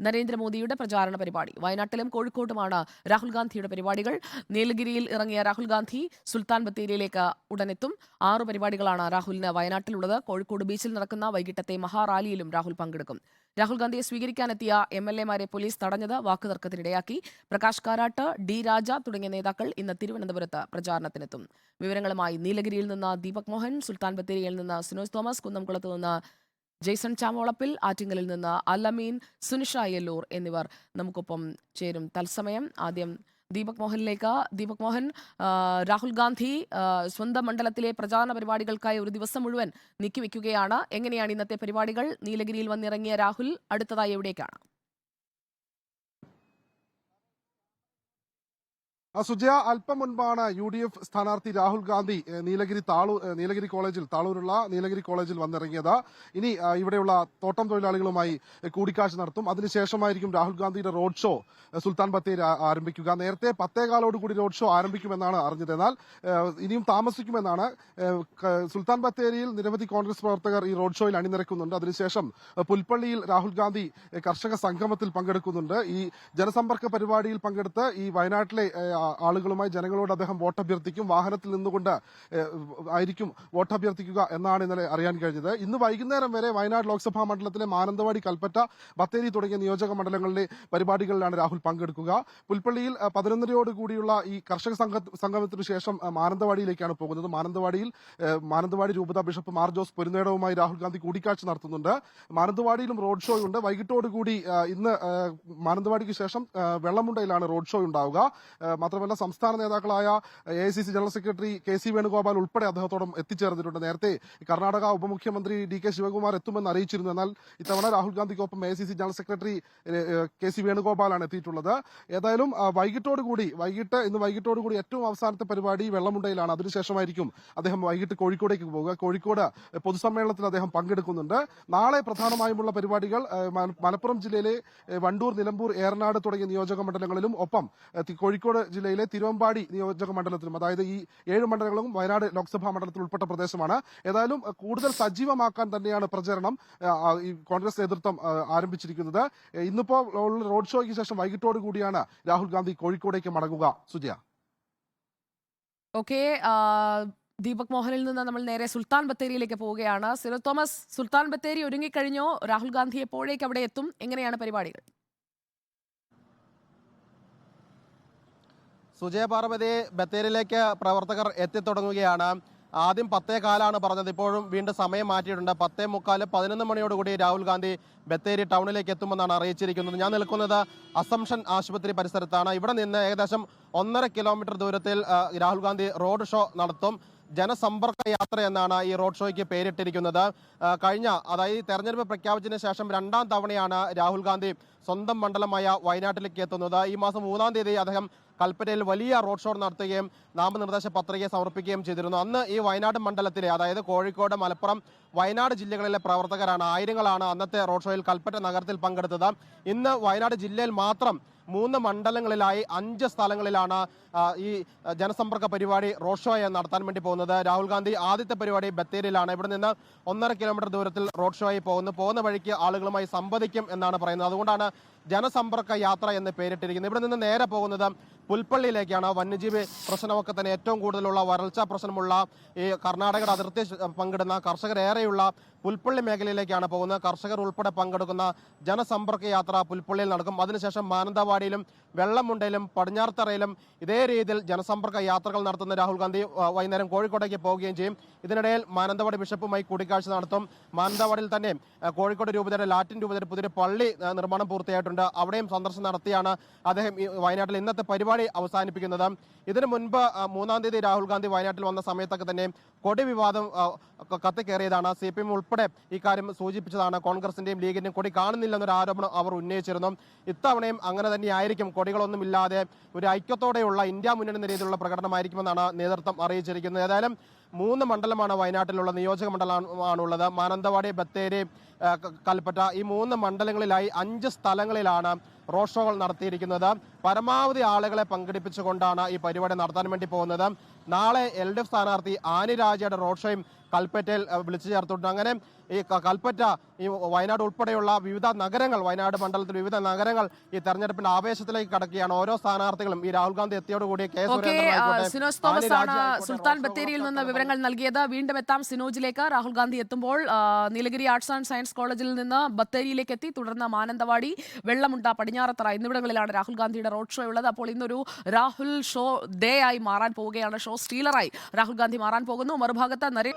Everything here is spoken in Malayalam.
നരേന്ദ്രമോദിയുടെ പ്രചാരണ പരിപാടി. വയനാട്ടിലും കോഴിക്കോട്ടുമാണ് രാഹുൽ ഗാന്ധിയുടെ പരിപാടികൾ. നീലഗിരിയിൽ ഇറങ്ങിയ രാഹുൽ ഗാന്ധി സുൽത്താൻ ബത്തേരിയിലേക്ക് ഉടനെത്തും. ആറു പരിപാടികളാണ് രാഹുലിന് വയനാട്ടിലുള്ളത്. കോഴിക്കോട് ബീച്ചിൽ നടക്കുന്ന വൈകിട്ടത്തെ മഹാറാലിയിലും രാഹുൽ പങ്കെടുക്കും. രാഹുൽ ഗാന്ധിയെ സ്വീകരിക്കാനെത്തിയ എം എൽ എമാരെ പോലീസ് തടഞ്ഞത് വാക്കുതർക്കത്തിനിടയാക്കി. പ്രകാശ് കാരാട്ട് ഡി രാജ തുടങ്ങിയ നേതാക്കൾ ഇന്ന് തിരുവനന്തപുരത്ത് പ്രചാരണത്തിനെത്തും. വിവരങ്ങളുമായി നീലഗിരിയിൽ നിന്ന് ദീപക് മോഹൻ സുൽത്താൻ ബത്തേരിയിൽ നിന്ന് സുനോജ് തോമസ് കുന്നംകുളത്ത് നിന്ന് ജെയ്സൺ ചാമോളപ്പിൽ ആറ്റിങ്ങലിൽ നിന്ന് അലമീൻ സുനിഷ യെല്ലൂർ എന്നിവർ നമുക്കൊപ്പം ചേരും. തത്സമയം ആദ്യം ദീപക് മോഹനിലേക്ക്. ദീപക് മോഹൻ രാഹുൽ ഗാന്ധി സ്വന്തം മണ്ഡലത്തിലെ പ്രചാരണ പരിപാടികൾക്കായി ഒരു ദിവസം മുഴുവൻ നീക്കിവെക്കുകയാണ് എങ്ങനെയാണ് ഇന്നത്തെ പരിപാടികൾ? നീലഗിരിയിൽ വന്നിറങ്ങിയ രാഹുൽ അടുത്തതായി എവിടേക്കാണ്? സുജയ അല്പം മുൻപാണ് യു ഡി എഫ് സ്ഥാനാർത്ഥി രാഹുൽ ഗാന്ധി നീലഗിരി താളൂർ നീലഗിരി കോളേജിൽ താളൂരുള്ള നീലഗിരി കോളേജിൽ വന്നിറങ്ങിയത്. ഇനി ഇവിടെയുള്ള തോട്ടം തൊഴിലാളികളുമായി കൂടിക്കാഴ്ച നടത്തും. അതിനുശേഷമായിരിക്കും രാഹുൽ ഗാന്ധിയുടെ റോഡ് ഷോ സുൽത്താൻ ബത്തേരി ആരംഭിക്കുക. നേരത്തെ പത്തേകാലോട് കൂടി റോഡ് ഷോ ആരംഭിക്കുമെന്നാണ് അറിഞ്ഞത്. എന്നാൽ ഇനിയും താമസിക്കുമെന്നാണ് സുൽത്താൻ ബത്തേരിയിൽ നിരവധി കോൺഗ്രസ് പ്രവർത്തകർ ഈ റോഡ് ഷോയിൽ അണിനിരക്കുന്നുണ്ട്. അതിനുശേഷം പുൽപ്പള്ളിയിൽ രാഹുൽ ഗാന്ധി കർഷക സംഗമത്തിൽ പങ്കെടുക്കുന്നുണ്ട്. ഈ ജനസമ്പർക്ക പരിപാടിയിൽ പങ്കെടുത്ത് ഈ വയനാട്ടിലെ ആളുകളുമായി ജനങ്ങളോട് അദ്ദേഹം വോട്ടഭ്യർത്ഥിക്കും വാഹനത്തിൽ നിന്നുകൊണ്ട് ആയിരിക്കും വോട്ടഭ്യർത്ഥിക്കുക എന്നാണ് ഇന്നലെ അറിയാൻ കഴിഞ്ഞത്. ഇന്ന് വൈകുന്നേരം വരെ വയനാട് ലോക്സഭാ മണ്ഡലത്തിലെ മാനന്തവാടി കൽപ്പറ്റ ബത്തേരി തുടങ്ങിയ നിയോജക മണ്ഡലങ്ങളിലെ പരിപാടികളിലാണ് രാഹുൽ പങ്കെടുക്കുക. പുൽപ്പള്ളിയിൽ പതിനൊന്നരയോട് കൂടിയുള്ള ഈ കർഷക സംഗമത്തിനു ശേഷം മാനന്തവാടിയിലേക്കാണ് പോകുന്നത്. മാനന്തവാടിയിൽ മാനന്തവാടി രൂപത ബിഷപ്പ് മാർ ജോസ് പൊരുന്നേടവുമായി രാഹുൽ ഗാന്ധി കൂടിക്കാഴ്ച നടത്തുന്നുണ്ട്. മാനന്തവാടിയിലും റോഡ് ഷോ ഉണ്ട്. വൈകിട്ടോടുകൂടി ഇന്ന് മാനന്തവാടിക്ക് ശേഷം വെള്ളമുണ്ടയിലാണ് റോഡ് ഷോ ഉണ്ടാവുക. മാത്രമല്ല സംസ്ഥാന നേതാക്കളായ A I C C general secretary K C Venugopal ഉൾപ്പെടെ അദ്ദേഹത്തോടും എത്തിച്ചേർന്നിട്ടുണ്ട്. നേരത്തെ കർണാടക ഉപമുഖ്യമന്ത്രി ഡി കെ ശിവകുമാർ എത്തുമെന്ന് അറിയിച്ചിരുന്നു. എന്നാൽ ഇത്തവണ Rahul ഗാന്ധിക്കൊപ്പം A I C C general secretary K C വേണുഗോപാലാണ് എത്തിയിട്ടുള്ളത്. ഏതായാലും വൈകിട്ടോടുകൂടി വൈകിട്ട് ഇന്ന് വൈകിട്ടോടുകൂടി ഏറ്റവും അവസാനത്തെ പരിപാടി വെള്ളമുണ്ടയിലാണ്. അതിനുശേഷമായിരിക്കും അദ്ദേഹം വൈകിട്ട് കോഴിക്കോടേക്ക് പോവുക. കോഴിക്കോട് പൊതുസമ്മേളനത്തിൽ അദ്ദേഹം പങ്കെടുക്കുന്നുണ്ട്. നാളെ പ്രധാനമായുമുള്ള പരിപാടികൾ മലപ്പുറം ജില്ലയിലെ വണ്ടൂർ നിലമ്പൂർ ഏറനാട് തുടങ്ങിയ നിയോജക മണ്ഡലങ്ങളിലും ഒപ്പം കോഴിക്കോട് കോഴിക്കോട് ജില്ലയിലെ തിരുവമ്പാടി നിയോജക മണ്ഡലത്തിലും അതായത് ഈ ഏഴ് മണ്ഡലങ്ങളും വയനാട് ലോക്സഭാ മണ്ഡലത്തിൽ ഉൾപ്പെട്ട പ്രദേശമാണ്. ഏതായാലും കൂടുതൽ സജീവമാക്കാൻ തന്നെയാണ് പ്രചരണം ഈ കോൺഗ്രസ് നേതൃത്വം ആരംഭിച്ചിരിക്കുന്നത്. ഇന്നിപ്പോ റോഡ് ഷോയ്ക്ക് ശേഷം വൈകിട്ടോടുകൂടിയാണ് രാഹുൽ ഗാന്ധി കോഴിക്കോടേക്ക് മടങ്ങുക. സുജയ. ഓക്കെ ദീപക് മോഹനിൽ നിന്ന് നമ്മൾ നേരെ സുൽത്താൻ ബത്തേരിയിലേക്ക് പോവുകയാണ്. സിറോ തോമസ് സുൽത്താൻ ബത്തേരി ഒരുങ്ങിക്കഴിഞ്ഞോ? രാഹുൽ ഗാന്ധി എപ്പോഴേക്ക് അവിടെ എത്തും? എങ്ങനെയാണ് പരിപാടികൾ? സുജയ പാർവതി ബത്തേരിയിലേക്ക് പ്രവർത്തകർ എത്തിത്തുടങ്ങുകയാണ്. ആദ്യം പത്തേ കാലാണ് പറഞ്ഞത്. ഇപ്പോഴും വീണ്ടും സമയം മാറ്റിയിട്ടുണ്ട്. പത്തേ മുക്കാൽ പതിനൊന്ന് മണിയോടുകൂടി രാഹുൽ ഗാന്ധി ബത്തേരി ടൗണിലേക്ക് എത്തുമെന്നാണ് അറിയിച്ചിരിക്കുന്നത്. ഞാൻ നിൽക്കുന്നത് അസംഷൻ ആശുപത്രി പരിസരത്താണ്. ഇവിടെ നിന്ന് ഏകദേശം ഒന്നര കിലോമീറ്റർ ദൂരത്തിൽ രാഹുൽ ഗാന്ധി റോഡ് ഷോ നടത്തും. ജനസമ്പർക്ക യാത്ര എന്നാണ് ഈ റോഡ് ഷോയ്ക്ക് പേരിട്ടിരിക്കുന്നത്. കഴിഞ്ഞ അതായത് തെരഞ്ഞെടുപ്പ് പ്രഖ്യാപിച്ചതിന് ശേഷം രണ്ടാം തവണയാണ് രാഹുൽ ഗാന്ധി സ്വന്തം മണ്ഡലമായ വയനാട്ടിലേക്ക് എത്തുന്നത്. ഈ മാസം മൂന്നാം തീയതി അദ്ദേഹം കൽപ്പറ്റയിൽ വലിയ റോഡ് ഷോ നടത്തുകയും നാമനിർദ്ദേശ പത്രികയെ സമർപ്പിക്കുകയും ചെയ്തിരുന്നു. അന്ന് ഈ വയനാട് മണ്ഡലത്തിലെ അതായത് കോഴിക്കോട് മലപ്പുറം വയനാട് ജില്ലകളിലെ പ്രവർത്തകരാണ്. ആയിരങ്ങളാണ് അന്നത്തെ റോഡ് ഷോയിൽ കൽപ്പറ്റ നഗരത്തിൽ പങ്കെടുത്തത്. ഇന്ന് വയനാട് ജില്ലയിൽ മാത്രം മൂന്ന് മണ്ഡലങ്ങളിലായി അഞ്ച് സ്ഥലങ്ങളിലാണ് ഈ ജനസമ്പർക്ക പരിപാടി റോഡ് ഷോ നടത്താൻ വേണ്ടി പോകുന്നത്. രാഹുൽ ഗാന്ധി ആദ്യത്തെ പരിപാടി ബത്തേരിയിലാണ്. ഇവിടെ നിന്ന് ഒന്നര കിലോമീറ്റർ ദൂരത്തിൽ റോഡ് ഷോയിൽ പോകുന്നു. പോകുന്ന വഴിക്ക് ആളുകളുമായി സംവദിക്കും എന്നാണ് പറയുന്നത്. അതുകൊണ്ടാണ് ജനസമ്പർക്ക യാത്ര എന്ന് പേരിട്ടിരിക്കുന്നത് ഇവിടെ നിന്ന് നേരെ പോകുന്നത് പുൽപ്പള്ളിയിലേക്കാണ്. വന്യജീവി പ്രശ്നമൊക്കെ തന്നെ ഏറ്റവും കൂടുതലുള്ള വരൾച്ച പ്രശ്നമുള്ള ഈ കർണാടകയുടെ അതിർത്തി പങ്കിടുന്ന കർഷകരേറെയുള്ള പുൽപ്പള്ളി മേഖലയിലേക്കാണ് പോകുന്നത്. കർഷകർ ഉൾപ്പെടെ പങ്കെടുക്കുന്ന ജനസമ്പർക്ക യാത്ര പുൽപ്പള്ളിയിൽ നടക്കും. അതിനുശേഷം മാനന്തവാടിയിലും വെള്ളമുണ്ടയിലും പടിഞ്ഞാറത്തറയിലും ഇതേ രീതിയിൽ ജനസമ്പർക്ക യാത്രകൾ നടത്തുന്ന രാഹുൽ ഗാന്ധി വൈകുന്നേരം കോഴിക്കോടേക്ക് പോവുകയും ചെയ്യും. ഇതിനിടയിൽ മാനന്തവാടി ബിഷപ്പുമായി കൂടിക്കാഴ്ച നടത്തും. മാനന്തവാടിയിൽ തന്നെ കോഴിക്കോട് രൂപതയുടെ ലാറ്റിൻ രൂപതയുടെ പുതിയൊരു പള്ളി നിർമ്മാണം പൂർത്തിയായിട്ടുണ്ട്. അവിടെയും സന്ദർശനം നടത്തിയാണ് അദ്ദേഹം വയനാട്ടിൽ ഇന്നത്തെ പരിപാടി അവസാനിപ്പിക്കുന്നത്. ഇതിനു മുൻപ് മൂന്നാം തീയതി രാഹുൽ ഗാന്ധി വയനാട്ടിൽ വന്ന സമയത്തൊക്കെ തന്നെ കൊടി വിവാദം കത്തിക്കേറിയതാണ്. സി പി എം ഉൾപ്പെടെ ഇക്കാര്യം സൂചിപ്പിച്ചതാണ്. കോൺഗ്രസിന്റെയും ലീഗിന്റെയും കൊടി കാണുന്നില്ലെന്നൊരു ആരോപണം അവർ ഉന്നയിച്ചിരുന്നു. ഇത്തവണയും അങ്ങനെ തന്നെയായിരിക്കും കൊടികളൊന്നുമില്ലാതെ ഒരു ഐക്യത്തോടെയുള്ള ഇന്ത്യ മുന്നണി എന്ന രീതിയിലുള്ള പ്രകടനമായിരിക്കുമെന്നാണ് നേതൃത്വം അറിയിച്ചിരിക്കുന്നത്. ഏതായാലും മൂന്ന് മണ്ഡലമാണ് വയനാട്ടിലുള്ള നിയോജക മണ്ഡലമാണുള്ളത്. മാനന്തവാടി ബത്തേരി കൽപ്പറ്റ. ഈ മൂന്ന് മണ്ഡലങ്ങളിലായി അഞ്ച് സ്ഥലങ്ങളിലാണ് റോഡ് ഷോകൾ നടത്തിയിരിക്കുന്നത്. പരമാവധി ആളുകളെ പങ്കെടുപ്പിച്ചുകൊണ്ടാണ് ഈ പരിപാടി നടത്താൻ വേണ്ടി പോകുന്നത്. നാളെ എൽ ഡി എഫ് സ്ഥാനാർത്ഥി ആനി രാജയുടെ റോഡ് ഷോയും കൽപ്പറ്റയിൽ വിളിച്ചു ചേർത്തിട്ടുണ്ട്. അങ്ങനെ ഈ കൽപ്പറ്റ ഈ വയനാട് ഉൾപ്പെടെയുള്ള വിവിധ നഗരങ്ങൾ വയനാട് മണ്ഡലത്തിൽ വിവിധ നഗരങ്ങൾ ഈ തെരഞ്ഞെടുപ്പിന്റെ ആവേശത്തിലേക്ക് കടക്കുകയാണ്. ഓരോ സ്ഥാനാർത്ഥികളും ഈ രാഹുൽ ഗാന്ധി എത്തിയോടുകൂടി കെ ആനി തോമസ് ആണ് സുൽത്താൻ ബത്തേരിയിൽ നിന്ന് വിവരങ്ങൾ നൽകിയത്. വീണ്ടും എത്താം സിനോജിലേക്ക്. രാഹുൽ ഗാന്ധി എത്തുമ്പോൾ നീലഗിരി ആർട്സ് ആൻഡ് സയൻസ് കോളേജിൽ നിന്ന് ബത്തേരിയിലേക്ക് എത്തി. തുടർന്ന് മാനന്തവാടി വെള്ളമുണ്ട പടിഞ്ഞാറത്തറ എന്നിവിടങ്ങളിലാണ് രാഹുൽ ഗാന്ധിയുടെ റോഡ് ഷോ ഉള്ളത്. അപ്പോൾ ഇന്നൊരു രാഹുൽ ഷോ ഡേ ആയി മാറാൻ പോവുകയാണ്. ഷോ സ്റ്റീലറായി രാഹുൽ ഗാന്ധി മാറാൻ പോകുന്നു. മറുഭാഗത്ത് നരേ